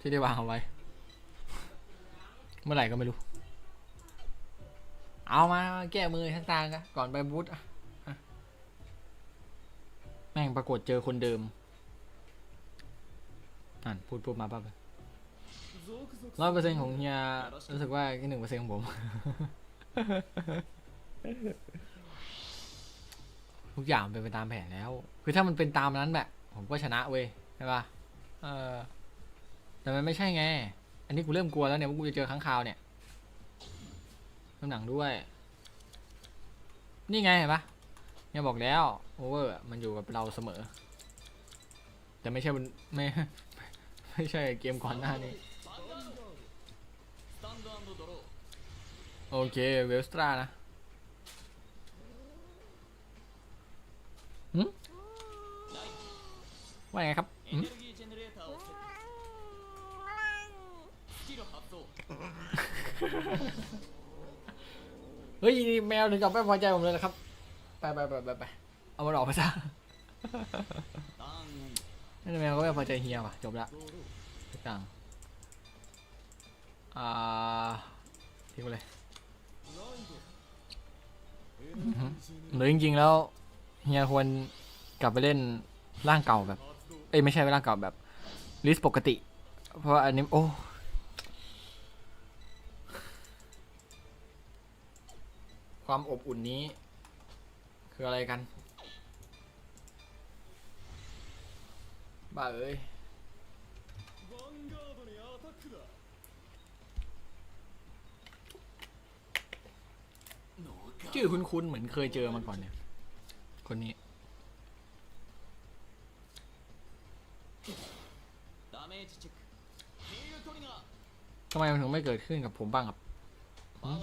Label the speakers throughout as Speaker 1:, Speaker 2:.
Speaker 1: ที่ได้วางเอาไว้ เมื่อไหร่ก็ไม่รู้ เอามาแก้มือทั้งตางกันก่อนไปบูธอะแม่งปรากฏเจอคนเดิมอ่านพูดพูดมาปั๊บร้อยเปอร์เซ็นต์ของเฮียรู้สึกว่าแค่หนึ่งเปอร์เซ็นต์ของผมทุกอย่างเป็นไปตามแผนแล้ว คือถ้ามันเป็นตามนั้นแบบ ผมก็ชนะเว้ยใช่ปะเออ แต่มันไม่ใช่ไง อันนี้กูเริ่มกลัวแล้วเนี่ยว่ากูจะเจอค้างคาวเนี่ยน้ำหนังด้วย นี่ไงเห็นปะเนี่ยบอกแล้วโอเวอร์มันอยู่กับเราเสมอ แต่ไม่ใช่ไม่ไม่ใช่เกมก่อนหน้านี้ โอเคเวลสตรานะว่าไงครับหึ เฮ้ยแมวถึงกับไม่พอใจผมเลยนะครับ ไปไปไปไปไปเอามันออกไปซะนั่นแมวก็ไม่พอใจเฮียว่ะจบละทุกอย่างอ่าทิ้งไปเลยหรือจริงๆแล้วเฮียควรกลับไปเล่นร่างเก่าแบบ เอ้ยไม่ใช่ร่างเก่าแบบลิสปกติ เพราะอันนี้โอ้ ความอบอุ่นนี้ คืออะไรกัน บ้าเอ้ยชื่อคุ้นๆเหมือนเคยเจอมาก่อนเนี่ย คนนี้ทำไมมันถึงไม่เกิดขึ้นกับผมบ้างครับหืม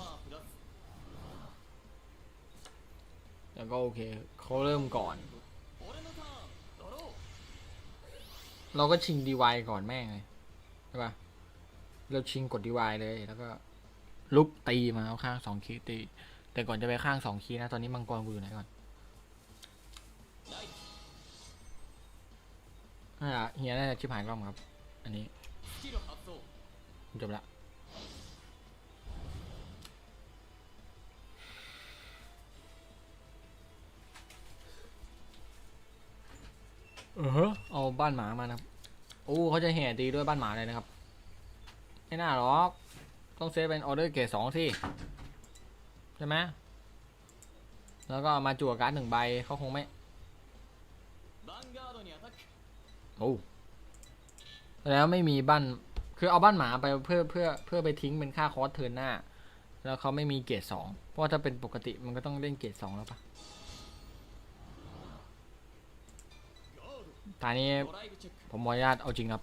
Speaker 1: แล้วก็โอเคเขาเริ่มก่อน เราก็ชิงดีวายก่อนแม่งเลยใช่ปะเราชิงกดดีวายเลย แล้วก็ลุกตีมาเอาข้างสองคีตี แต่ก่อนจะไปข้างสองคีนะ ตอนนี้มังกรกูอยู่ไหนก่อนน่ะเฮียน่าจะชิบหายกล้องครับ อันนี้ จบละ ออฮะเอาบ้านหมามานะครับโอ้เขาจะแห่ตีด้วยบ้านหมาเลยนะครับ ไม่น่าหรอก ต้องเซฟเป็นออเดอร์เกรดสองที่ใช่ไหมแล้วก็มาจั่วการ์ดหนึ่งใบเขาคงไม่โอ้แล้วไม่มีบ้าน คือเอาบ้านหมาไปเพื่อเพื่อเพื่อไปทิ้งเป็นค่าคอสเทิร์นหน้า แล้วเขาไม่มีเกรดสองเพราะถ้าเป็นปกติมันก็ต้องเล่นเกรดสองแล้วปะ ตอนนี้ผมขออนุญาตเอาจริงครับ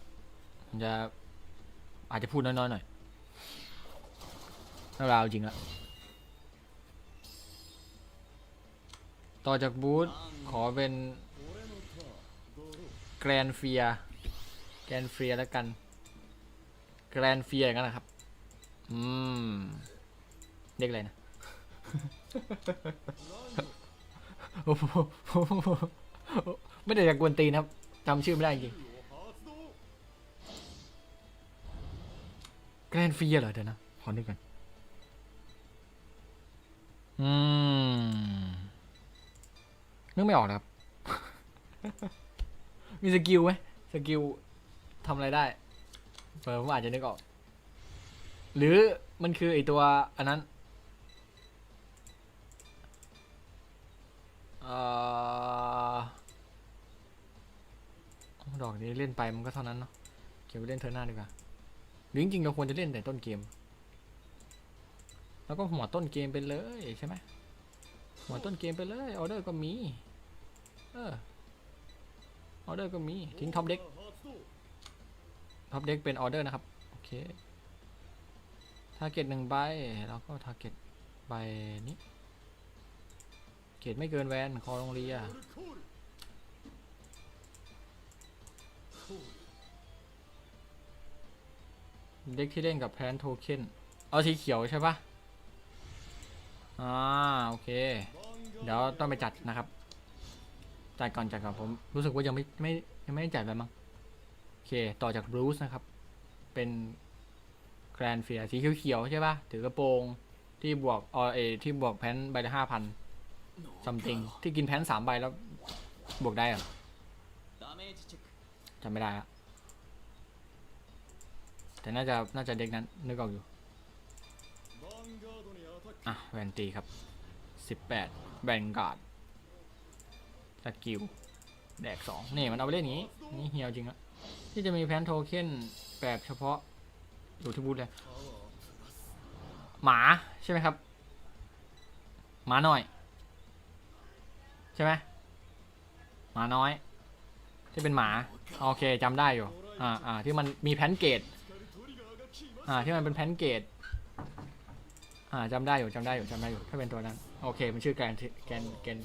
Speaker 1: ผมจะอาจจะพูดน้อยๆหน่อยถ้าเราเอาจริงละต่อจากบูธขอเป็นแกรนเฟียแกรนเฟียแล้วกัน แกรนเฟียกันนะครับ อืมเรียกอะไรนะโอ้โห ไม่ได้จากกวนตีนครับจำชื่อไม่ได้จริงแกรนเฟียเหรอเดี๋ยวนะ ขอนึกก่อนอืมนึกไม่ออกนะครับ มีสกิลไหมสกิลทำอะไรได้เผมอาจจะนึกออก หรือมันคือไอตัวอันนั้นเอ่อดอก นี้เล่นไปมันก็เท่านั้นเนาะเก็บไว้เล่นเทอร์นหน้าดีกว่าหรือจริงๆเราควรจะเล่นแต่ต้นเกม แล้วก็หัวต้นเกมไปเลยใช่ไหมหัวต้นเกมไปเลยออเดอร์ก็มี เออออเดอร์ก็มีทิ้งท็อปเด็กท็อปเด็กเป็นออเดอร์นะครับ โอเคทาร์เก็ตหนึ่งใบแล้วก็ทาร์เก็ตใบนี้ เกตไม่เกินแวนคอโรงเรีย เด็กที่เล่นกับแพนโทเค็นเอาสีเขียวใช่ปะอ่าโอเค เดี๋ยวต้องไปจัดนะครับ จัดก่อนจัดก่อนผมรู้สึกว่ายังไม่ไม่ยังไม่ได้จัดไปมั้งโอเค ต่อจากบรูซนะครับ เป็นแกรนเฟียสีเขียวๆใช่ปะถือกระโปรงที่บวกออเอที่บวกแพนใบละห้าพันซัมติงที่กินแพนสามใบแล้วบวกได้เหรอ จำไม่ได้แล้วแต่น่าจะน่าจะเด็กนั้นนึกออกอยู่อะแวนตีครับ 18แวนการ์ดสกิลแดกสองนี่มันเอาไปเล่นนี้ นี่เฮียจริงอะที่จะมีแพนโทเค็นแบบเฉพาะอยู่ที่บูธเลย หมาใช่ไหมครับ หมาหน่อย ใช่ไหมหมาน้อย ที่เป็นหมาโอเคจำได้อยู่อ่าอ่าที่มันมีแพนเกตอ่าที่มันเป็นแพนเกตอ่าจำได้อยู่จำได้อยู่จำได้อยู่ถ้าเป็นตัวนั้นโอเคมันชื่อแกนแกนแกน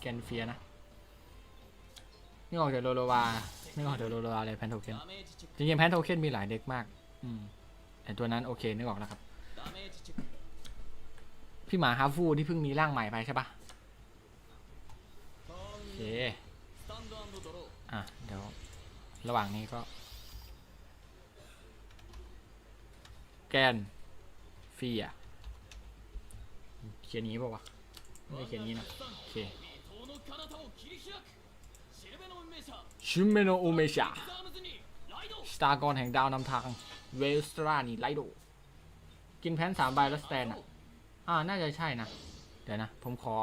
Speaker 1: แกนเฟียนะนี่ออกจากโลโลวานี่ออกจากโลโลวาเลยแพนโทเคนจริงๆแพนโทเคนมีหลายเด็กมากอืมแต่ตัวนั้นโอเคนึกออกแล้วครับพี่หมาฮาฟูที่เพิ่งมีร่างใหม่ไปใช่ปะโอเค อะ เดี๋ยว ระหว่างนี้ก็ แกนฟีอะเขียนนี้ป่าวะ ไม่เขียนนี้นะ โอเคชิเมโนอุเมชาสตาร์กรแห่งดาวนำทาง เวลสตรานีไลโด กินแพนสามใบแล้วสแตนอะ อ่า น่าจะใช่นะ เดี๋ยวนะ ผมขอ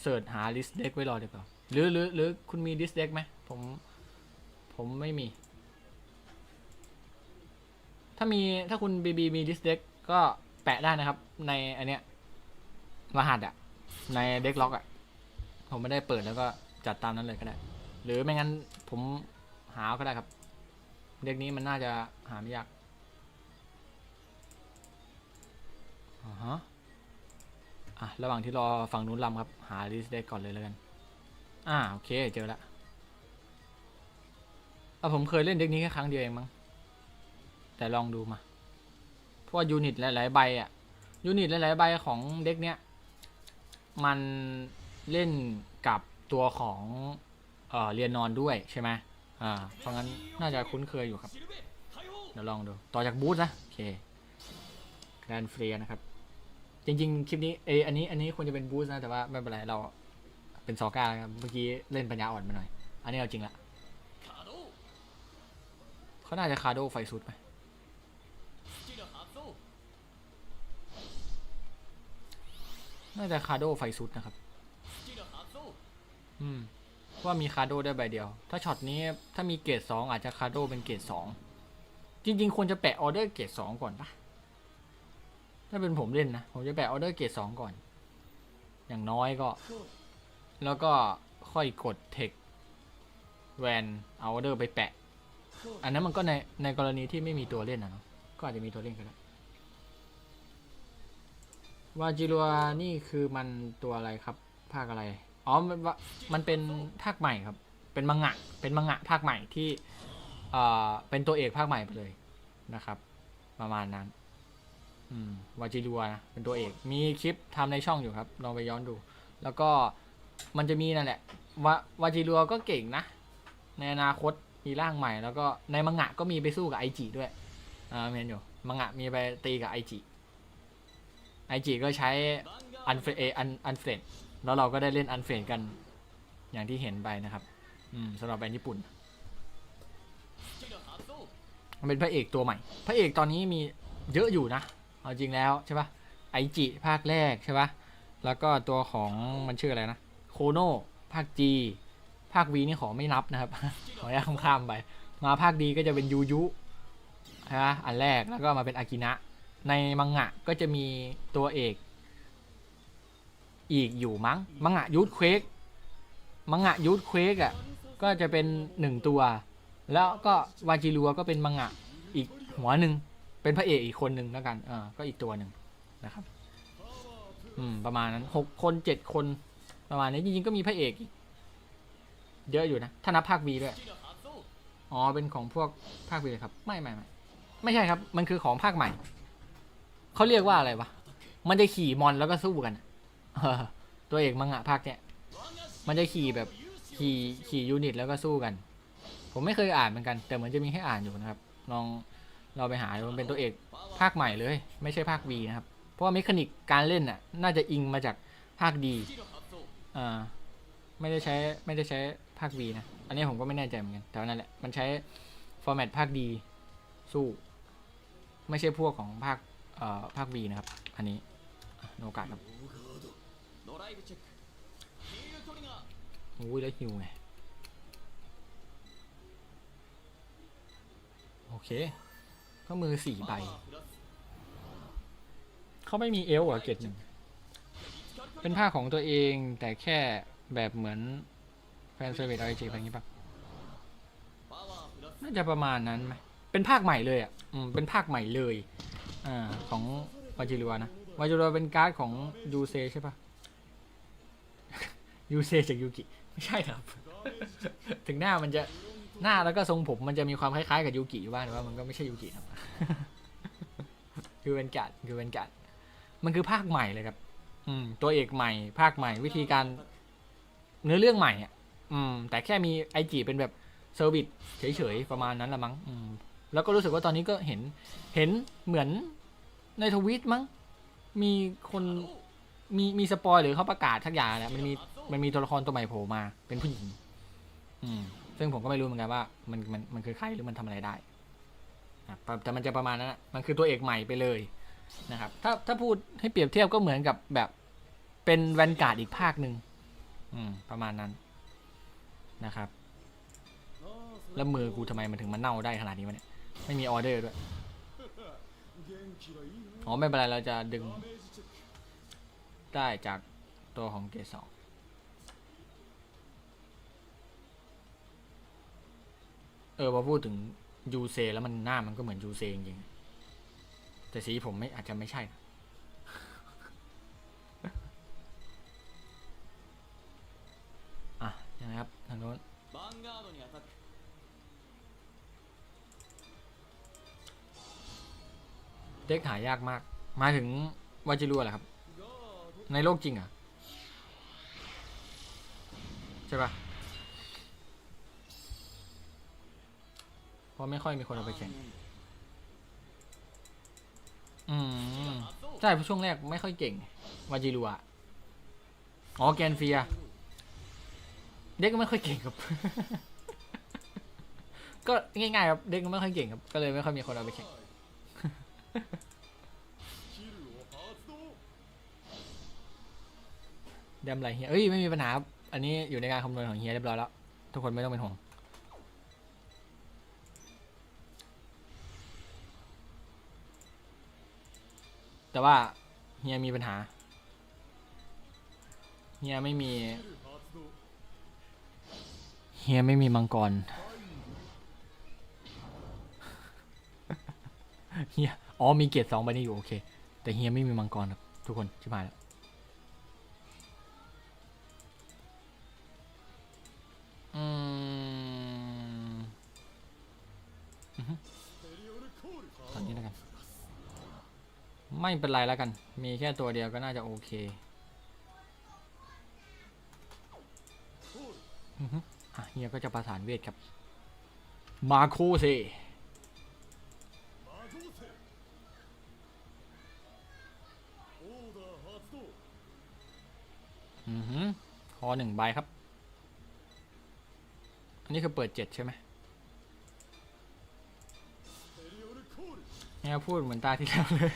Speaker 1: เสิร์ชหาลิสต์เด็กไว้รอเดี๋ยวก่อน หรือหรือหรือคุณมีลิสเด็กไหมผม ผมไม่มี ถ้ามีถ้าคุณบีบีมีลิสเด็กก็แปะได้นะครับ ในอันเนี้ยรหัสอะในเด็กล็อกอะผมไม่ได้เปิดแล้วก็จัดตามนั้นเลยก็ได้ หรือไม่งั้นผมหาเอาก็ได้ครับ เด็กนี้มันน่าจะหาไม่ยากอ่าฮะอะระหว่างที่รอฝั่งนู้นลำครับ หาลิสเด็กก่อนเลยแล้วกัน อ่าโอเคเจอละอะผมเคยเล่นเด็กนี้แค่ครั้งเดียวเองมั้งแต่ลองดูมาเพราะว่ายูนิตหลายๆใบอะยูนิตหลายๆใบของเด็กเนี้ยมันเล่นกับตัวของเออเรียนนอนด้วยใช่ไหมอ่าเพราะงั้นน่าจะคุ้นเคยอยู่ครับเดี๋ยวลองดูต่อจากบูธนะโอเคแกรนเฟรียนะครับจริงๆ คลิปนี้เอออันนี้อันนี้ควรจะเป็นบูธนะแต่ว่าไม่เป็นไรเรา เป็นซอก้าครับเมื่อกี้เล่นปัญญาอ่อนไปหน่อย อันนี้เอาจริงละเขาน่าจะคาโดไฟสุดไหมน่าจะคาโดไฟสุดนะครับ อืมว่ามีคาโดได้ใบเดียว ถ้าช็อตนี้ถ้ามีเกรดสองอาจจะคาโดเป็นเกรดสองจริง ๆ ควรจะแปะออเดอร์เกรดสองก่อนปะถ้าเป็นผมเล่นนะ ผมจะแปะออเดอร์เกรดสองก่อน อย่างน้อยก็ แล้วก็ค่อยกดเทคแวนเอาอเดอร์ไปแปะ อันนั้นมันก็ในในกรณีที่ไม่มีตัวเล่นนะเนาะก็อาจจะมีตัวเล่นก็ได้วาจิรัวนี่คือมันตัวอะไรครับ ภาคอะไร อ๋อ มันว่ามันเป็นภาคใหม่ครับ เป็นมังงะ เป็นมังงะภาคใหม่ที่เอ่อเป็นตัวเอกภาคใหม่ไปเลยนะครับ ประมาณนั้น อืมวาจิรัวนะเป็นตัวเอก มีคลิปทำในช่องอยู่ครับ ลองไปย้อนดู แล้วก็ มันจะมีนั่นแหละววาจิรัวก็เก่งนะ ในอนาคตมีร่างใหม่ แล้วก็ในมังงะก็มีไปสู้กับไอจีด้วยอ่าเมนอยู่มังงะมีไปตีกับไอจีไอจีก็ใช้อันเฟรอันอันเฟรนแล้วเราก็ได้เล่นอันเฟรนกันอย่างที่เห็นไปนะครับ อืมสำหรับแบรนด์ญี่ปุ่นมันเป็นพระเอกตัวใหม่ พระเอกตอนนี้มีเยอะอยู่นะเอาจริงแล้วใช่ปะไอจิภาคแรกใช่ปะแล้วก็ตัวของมันชื่ออะไรนะ โคโนภาคจีภาควีนี่ขอไม่นับนะครับ ขออนุญาตข้ามไป มาภาคดีก็จะเป็นยูยุใช่ปะอันแรกแล้วก็มาเป็นอากินะ ในมังงะก็จะมีตัวเอก อีกอยู่มั้ง มังงะยูทเควกมังงะยูทเควกอะก็จะเป็นหนึ่งตัว แล้วก็วาจิรัวก็เป็นมังงะอีกหัวหนึ่งเป็นพระเอกอีกคนหนึ่งแล้วกันเออก็อีกตัวหนึ่งนะครับ อืมประมาณนั้นหกคนเจ็ดคน ประมาณนี้จริงๆก็มีพระเอกเยอะอยู่นะถ้นัภาควีด้วยอ๋อเป็นของพวกภาควีเลยครับ ไม่ไม่ไม่ไม่ใช่ครับ มันคือของภาคใหม่เขาเรียกว่าอะไรวะมันจะขี่มอนแล้วก็สู้กันตัวเอกมังงะภาคเนี้ยมันจะขี่แบบขี่ขี่ยูนิตแล้วก็สู้กัน ผมไม่เคยอ่านเหมือนกัน แต่เหมือนจะมีให้อ่านอยู่นะครับ ลองเราไปหามันเป็นตัวเอกภาคใหม่เลย ไม่ใช่ภาควีนะครับ เพราะว่าเมคานิกการเล่นน่ะน่าจะอิงมาจากภาคดี ไม่ได้ใช้ไม่ได้ใช้ภาค B นะ อันนี้ผมก็ไม่แน่ใจเหมือนกัน แต่ว่านั่นแหละ มันใช้ฟอร์แมตภาค D สู้ ไม่ใช่พวกของภาคเอ่อภาค B นะครับ อันนี้โนกาครับ
Speaker 2: โอ้
Speaker 1: ยแล้วหิวไง โอเค ก็มือสี่ใบ เขาไม่มีเอลอะเกตหนึ่ง เป็นผ้าของตัวเองแต่แค่แบบเหมือนแฟนเซอร์วิสไอจีอะไรอย่างงี้ปะน่าจะประมาณนั้นไหมเป็นภาคใหม่เลยอะอืมเป็นภาคใหม่เลยอ่าของวาจิรัวนะวาจิรัวเป็นการ์ดของยูเซใช่ปะยูเซจากยูกิไม่ใช่ครับ ถึงหน้ามันจะหน้าแล้วก็ทรงผมมันจะมีความคล้ายๆกับยูกิอยู่บ้างแต่ว่ามันก็ไม่ใช่ยูกิครับคือเป็นการ์ดคือเป็นการ์ดมันคือภาคใหม่เลยครับ อืม ตัวเอกใหม่ ภาคใหม่ วิธีการ เนื้อเรื่องใหม่อะ อืม แต่แค่มีไอจีเป็นแบบเซอร์วิสเฉยๆ ประมาณนั้นละมั้ง อืม แล้วก็รู้สึกว่าตอนนี้ก็เห็น เห็นเหมือนในทวิตมั้ง มีคนมีมีสปอยหรือเขาประกาศทักอย่างแหละมันมีมันมีตัวละครตัวใหม่โผล่มา เป็นผู้หญิง อืม ซึ่งผมก็ไม่รู้เหมือนกันว่า มันมันมันคือใครหรือมันทำอะไรได้อะแต่แต่มันจะประมาณนั้นอะมันคือตัวเอกใหม่ไปเลย นะครับ ถ้าถ้าพูดให้เปรียบเทียบก็เหมือนกับแบบเป็นแวนการ์ดอีกภาคหนึ่งอืมประมาณนั้นนะครับ แล้วมือกูทำไมมันถึงมันเน่าได้ขนาดนี้วะเนี่ย ไม่มีออเดอร์ด้วย อ๋อ ไม่เป็นไร เราจะดึง ได้จากตัวของเกรดสองเออพอพูดถึงยูเซแล้วมันหน้ามันก็เหมือนยูเซจริงๆ แต่สีผมไม่อาจจะไม่ใช่ อะยังไงครับ ทางโน้นเด็กหายากมาก มาถึงวาจิรัวเหรอครับ ในโลกจริงอะ ใช่ปะเพราะไม่ค่อยมีคนเอาไปแข่ง อืมใช่ช่วงแรกไม่ค่อยเก่งวาจิรัวอ๋อแกนเฟีย เด็กก็ไม่ค่อยเก่งครับ ก็ง่ายๆครับเด็กก็ไม่ค่อยเก่งครับ ก็เลยไม่ค่อยมีคนเอาไปแข่งเดมไรเฮียเอ้ยไม่มีปัญหาครับอันนี้อยู่ในการคำนวณของเฮียเรียบร้อยแล้ว ทุกคนไม่ต้องเป็นห่วง แต่ว่าเฮียมีปัญหาเฮียไม่มีเฮียไม่มีมังกรเฮียอ๋อมีเกียรติสองใบนี้อยู่โอเค แต่เฮียไม่มีมังกรครับทุกคนชิบหายแล้ว ไม่เป็นไรแล้วกัน มีแค่ตัวเดียวก็น่าจะโอเคอือฮึอะเฮียก็จะประสานเวทครับ มาโคเซอือฮึคอหนึ่งใบครับ อันนี้คือเปิดเจ็ดใช่ไหม เนี่ยพูดเหมือนตาที่แล้วเลย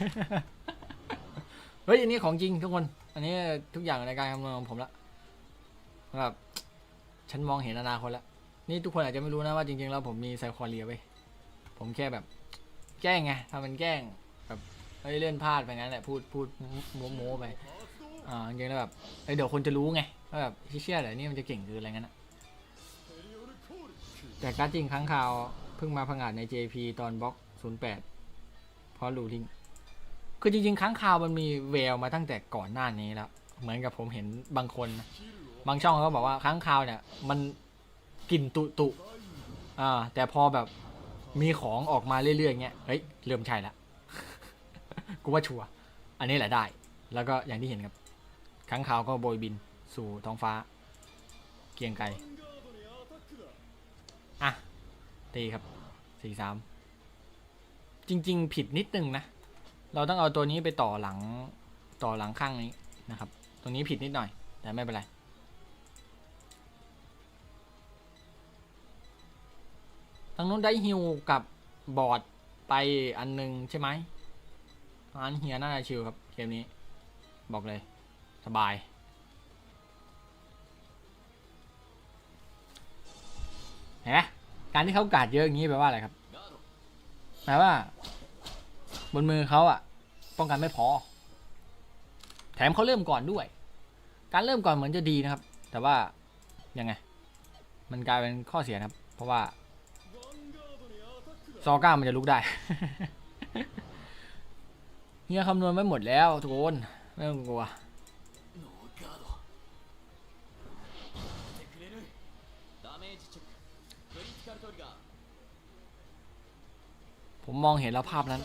Speaker 1: เฮ้ยอันนี้ของจริงทุกคน อันนี้ทุกอย่างในการคำนวณของผมละแบบฉันมองเห็นอนาคตแล้วนี่ทุกคนอาจจะไม่รู้นะว่าจริงๆแล้วผมมีไซคอเรียไว้ผมแค่แบบ แกล้งไงทำเป็นแกล้งแบบเฮ้ยเล่นพลาดไปงั้นแหละพูดพูดโม้ๆไปอ่าจริงๆแล้วแบบเเดี๋ยวคนจะรู้ไงว่าแบบเชื่ยอเหรนี่มันจะเก่งคืออะไรงั้นอะแต่การดจริงครั้งคราวเพิ่งมาพังอาจใน JP ตอนบล็อก 08 ราะรูลิงคือจริงๆครั้งคาวมันมีแววมาตั้งแต่ก่อนหน้านี้แล้ว เหมือนกับผมเห็นบางคนนะบางช่องเขาบอกว่าครั้งคาวเนี่ย มันกลิ่นตุตุอ่าแต่พอแบบมีของออกมาเรื่อยๆเงี้ยเฮ้ยเริ่มใช่ละกูว่าชัวอันนี้แหละได้ แล้วก็อย่างที่เห็นครับครั้งคาวก็โบยบินสู่ท้องฟ้า เกียงไกรอะตีครับสี่สาม จริง ๆ ผิดนิดนึงนะ เราต้องเอาตัวนี้ไปต่อหลังต่อหลังข้างนี้นะครับ ตรงนี้ผิดนิดหน่อย แต่ไม่เป็นไรทางนู้นได้ฮิวกับบอร์ดไปอันหนึงใช่ไหมอันเฮียน่าจะชิลครับเกมนี้ บอกเลย สบาย เห็นไหมการที่เขากาดเยอะอย่างนี้แปลว่าอะไรครับ
Speaker 2: ห
Speaker 1: มายว่า บนมือเขาอะป้องกันไม่พอ แถมเขาเริ่มก่อนด้วย การเริ่มก่อนเหมือนจะดีนะครับ แต่ว่ายังไง มันกลายเป็นข้อเสียครับ เพราะว่าซอก้ามันจะลุกได้เฮียคำนวณไว้หมดแล้วทุกคนไม่ต้องกลัว ผมมองเห็นแล้วภาพนั้น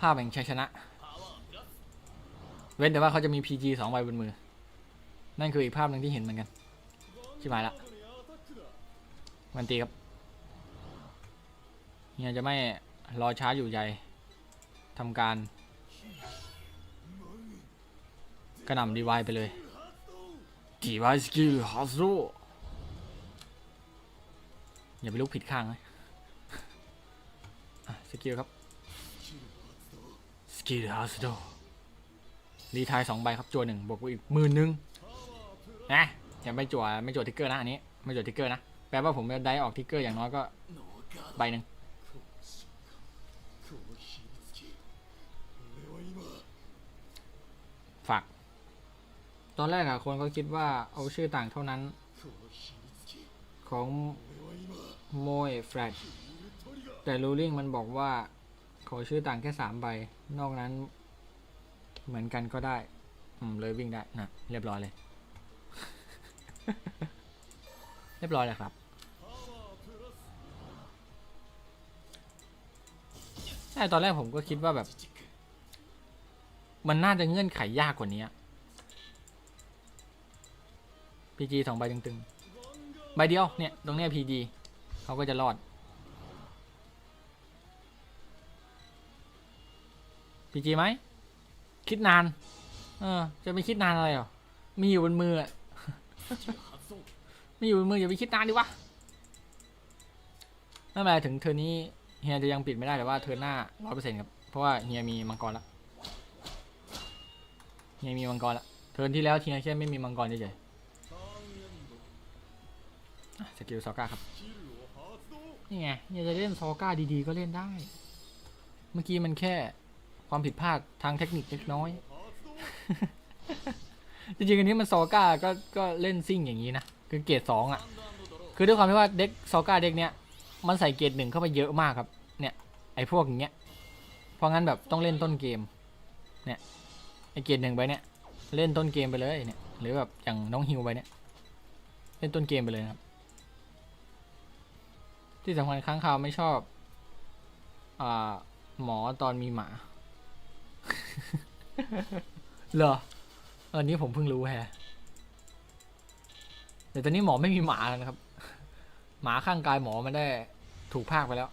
Speaker 1: ภาพแห่งชัยชนะ เว้นแต่ว่าเขาจะมี PG สองใบบนมือ นั่นคืออีกภาพหนึ่งที่เห็นเหมือนกัน ชิบหายละมันตีครับเฮียจะไม่รอช้าอยู่ใหญ่ทำการ กระหน่ำดีวายไปเลยดีวายสกิลฮัสโซอย่าไปลุกผิดข้างเลย สกิลครับ สกิลฮาสโดรีทายสองใบครับจัวหนึ่งบวกอีกหมื่นหนึ่งนะอย่าไม่จั่วไม่จั่วทิกเกอร์นะอันนี้ ไม่จั่วทิกเกอร์นะแปลว่าผมจะได้ออกทิกเกอร์อย่างน้อยก็ใบหนึ่งฝากตอนแรกอะคนก็คิดว่าเอาชื่อต่างเท่านั้น ของโมยแฟร์ แต่รูลิ่งมันบอกว่า ขอชื่อต่างแค่สามใบ นอกนั้น เหมือนกันก็ได้ อืม เลยวิ่งได้นะเรียบร้อยเลย เรียบร้อยแล้วครับใช่ตอนแรกผมก็คิดว่าแบบ มันน่าจะเงื่อนไขยากกว่านี้พีจีสองใบตึงๆ ใบเดียวเนี่ย ตรงเนี้ยพีจีเขาก็จะรอด จีจีไหม คิดนาน เออ จะไม่คิดนานอะไรหรอ มีอยู่บนมืออะมีอยู่บนมืออย่าไปคิดนานดิวะนั่นหมายถึงเธอนี้เฮียจะยังปิดไม่ได้แต่ว่าเธอหน้าร้อยเปอร์เซ็นต์ครับ เพราะว่าเฮียมีมังกรแล้วเฮียมีมังกรแล้วเทินที่แล้วเฮียแค่ไม่มีมังกรเฉยๆสกิลซอก้าครับนี่ไงเฮียจะเล่นซอก้าดีๆก็เล่นได้ เมื่อกี้มันแค่ ความผิดพลาดทางเทคนิคเล็กน้อย จริงๆอันนี้มันซอก้าก็ก็เล่นซิ่งอย่างนี้นะ คือเกรดสองอะ คือด้วยความที่ว่าเด็กซอก้าเด็กเนี้ยมันใส่เกรดหนึ่งเข้าไปเยอะมากครับ เนี่ย ไอ้พวกอย่างเงี้ย เพราะงั้นแบบต้องเล่นต้นเกม เนี่ย ไอ้เกรดหนึ่งไปเนี่ย เล่นต้นเกมไปเลยเนี่ย หรือแบบอย่างน้องฮิวไปเนี่ย เล่นต้นเกมไปเลยครับ ที่สำคัญค้างคาวไม่ชอบ อ่า หมอตอนมีหมา เหรออันนี้ผมเพิ่งรู้แฮะแต่ตอนนี้หมอไม่มีหมาแล้วนะครับ หมาข้างกายหมอมันได้ถูกภาคไปแล้ว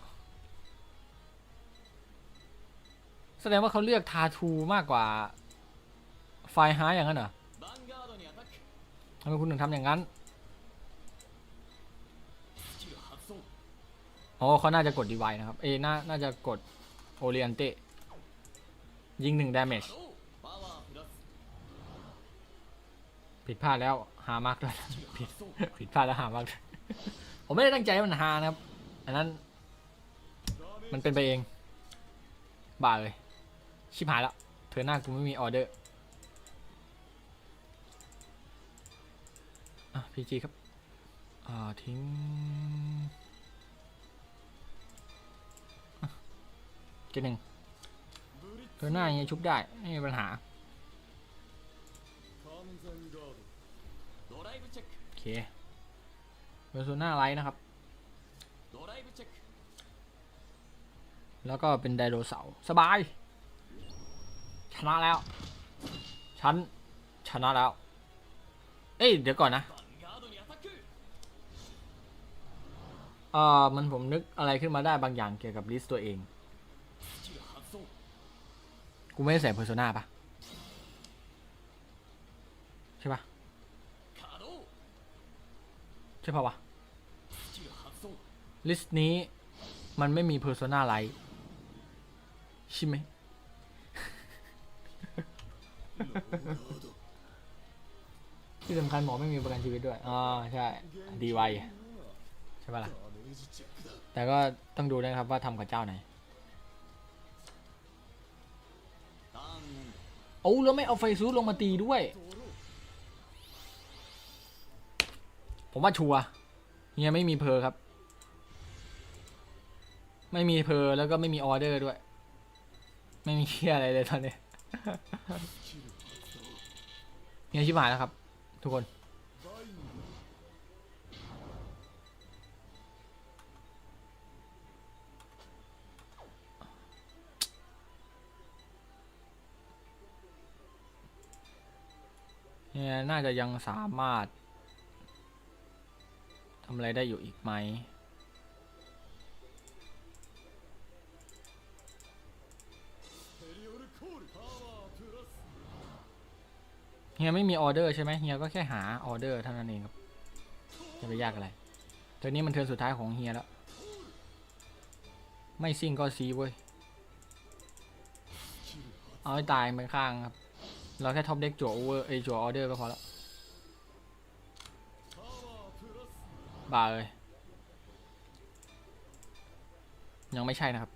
Speaker 1: แสดงว่าเขาเลือกทาทูมากกว่า ไฟฮายอย่างนั้นเหรอทำไมคุณถึงทำอย่างนั้นอ๋อเขาน่าจะกดดีไวนะครับ เอน่าน่าจะกดโอเรียนเต ยิงหนึ่งดาเมจผิดพลาดแล้วหามากด้วย
Speaker 2: ผิด
Speaker 1: ผิดพลาดแล้วหามากด้วยผมไม่ได้ตั้งใจให้มันหานะครับ อันนั้น มันเป็นไปเองบ้าเลย ชิบหายแล้ว เธอหน้ากูไม่มีออเดอร์อะพีจีครับ อ่าทิ้ง เกหนึ่ง เธอหน้าอย่างเงี้ชุบได้ ไม่มีปัญหาโอเคเบอร์โซน่าไลท์นะครับ แล้วก็เป็นไดโดเสาร์สบาย ชนะแล้ว ฉัน ชนะแล้ว เอ้ย เดี๋ยวก่อนนะเออมันผมนึกอะไรขึ้นมาได้บางอย่างเกี่ยวกับลิสต์ตัวเอง กูไม่ได้ใส่เพอร์โซนาปะใช่ปะใช่ปะวะ ลิสต์นี้มันไม่มีเพอร์โซนาไลใช่ไหมที่สำคัญหมอไม่มีประกันชีวิตด้วยอ๋อใช่ ดีไวใช่ปะล่ะ แต่ก็ต้องดูนะครับว่าทำกับเจ้าไหน โอ้แล้วไม่เอาไฟซูลงมาตีด้วย ผมว่าชัวเฮียไม่มีเพอครับ ไม่มีเพอแล้วก็ไม่มีออเดอร์ด้วย ไม่มีเคียอะไรเลยตอนนี้เฮียชิบหายแล้วครับ ทุกคน เนี่ยน่าจะยังสามารถทำอะไรได้อยู่อีกไหมเฮียไม่มีออเดอร์ใช่ไหมเฮียก็แค่หาออเดอร์เท่านั้นเองครับ จะไปยากอะไรเทอนี้มันเทอนสุดท้ายของเฮียแล้ว ไม่ซิ่งก็ซีเว้ย เอาให้ตายไปข้างครับ เราแค่ท็อปเด็กจั่วโอเวอร์ไอจั่วออเดอร์ก็พอแล้วบ่าเลย ยังไม่ใช่นะครับ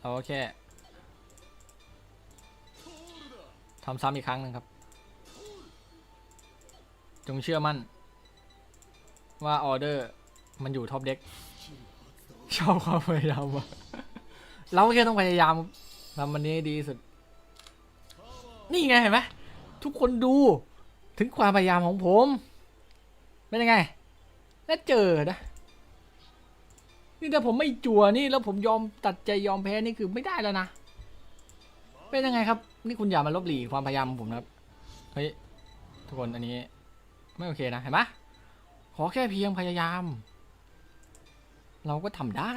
Speaker 1: เราก็แค่ทำซ้ำอีกครั้งหนึ่งครับ จงเชื่อมั่น ว่าออเดอร์มันอยู่ท็อปเด็กชอบความพยายามะเราแค่ต้องพยายาม ทำมันนี้ให้ดีสุด นี่ไงเห็นไหมทุกคนดูถึงความพยายามของผม เป็นยังไง แล้วเจอนะ นี่ถ้าผมไม่จั่วนี่แล้วผมยอมตัดใจยอมแพ้นี่คือไม่ได้แล้วนะ เป็นยังไงครับ นี่คุณอย่ามาลบหลู่ความพยายามของผมนะครับ เฮ้ยทุกคนอันนี้ ไม่โอเคนะเห็นไหมขอแค่เพียงพยายาม เราก็ทำได้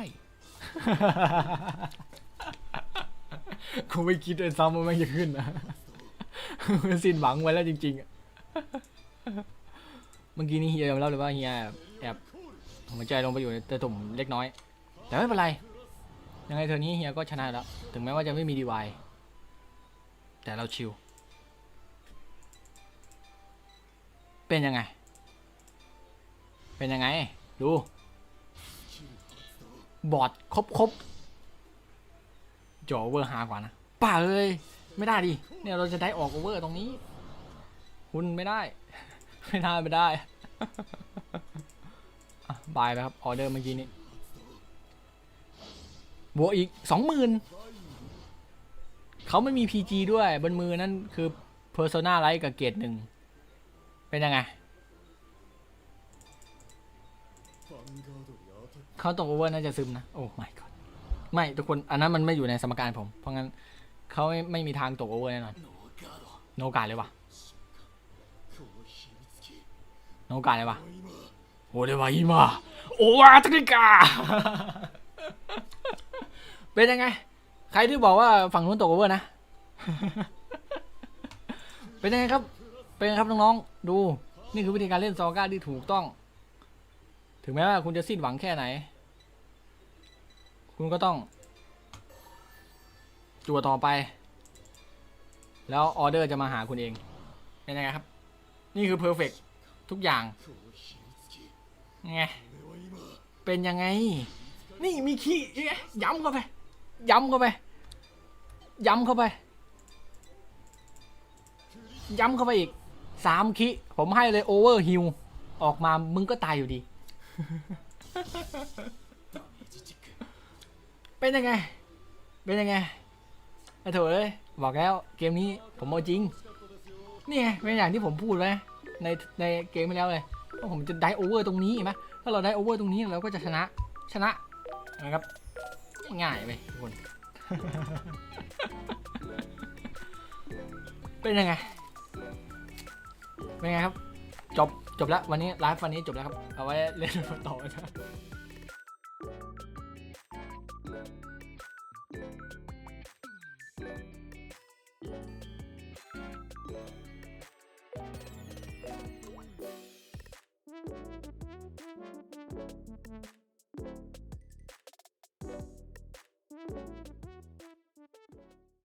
Speaker 1: กูไม่คิดเลยซ้ำว่ามันจะขึ้นนะมันสิ้นหวังไว้แล้วจริง ๆ เมื่อกี้นี้เฮียยอมรับเลยว่าเฮียแอบหัวใจลงไปอยู่ในตะตุ่มเล็กน้อย แต่ไม่เป็นไร ยังไงเทอนี้เฮียก็ชนะแล้ว ถึงแม้ว่าจะไม่มีดีวายแต่เราชิล เป็นยังไง เป็นยังไง ดู บอดครบๆ จ่อโอเวอร์ฮากว่านะป่าเอ้ยไม่ได้ดิ เนี่ยเราจะได้ออกโอเวอร์ตรงนี้ คุณไม่ได้ ไม่ได้ไม่ได้บายไปครับ ออเดอร์เมื่อกี้นี้บวกอีกสองหมื่นเขาไม่มีพีจีด้วยบนมือนั่นคือเพอร์โซนาไลท์กับเกตหนึ่ง เป็นยังไง เขาตกโอเวอร์น่าจะซึมนะ โอ้ my god ไม่ทุกคนอันนั้นมันไม่อยู่ในสมการผม เพราะงั้นเขาไม่ไม่มีทางตกโอเวอร์แน่นอนโนกาเลยวะโนกาเลยวะโอเดวาอิมาโอวาตริกาเป็นยังไง ใครที่บอกว่าฝั่งนู้นตกโอเวอร์นะ เป็นยังไงครับ เป็นครับน้องๆ ดู นี่คือวิธีการเล่นซอก้าที่ถูกต้อง ถึงแม้ว่าคุณจะสิ้นหวังแค่ไหน คุณก็ต้อง จั่วต่อไป แล้วออเดอร์จะมาหาคุณเองเป็นไงครับ นี่คือเพอร์เฟกทุกอย่างไงเป็นยังไง นี่มีขี้ย้ำเข้าไป ย้ำเข้าไป ย้ำเข้าไป ย้ำเข้าไปอีกสามขี้ผมให้เลยโอเวอร์ฮิลออกมามึงก็ตายอยู่ดี เป็นยังไง เป็นยังไงไอ้โถเอ้ยบอกแล้วเกมนี้ผมเอาจริง นี่ไงเป็นอย่างที่ผมพูดไว้ในในเกมไปแล้วเลยว่าผมจะได้โอเวอร์ตรงนี้เห็นไหมถ้าเราได้โอเวอร์ตรงนี้เราก็จะชนะชนะนะครับ ง่ายไปทุกคน เป็นยังไง เป็นยังไงครับ จบจบแล้ววันนี้ไลฟ์วันนี้จบแล้วครับ เอาไว้เล่นต่อนะ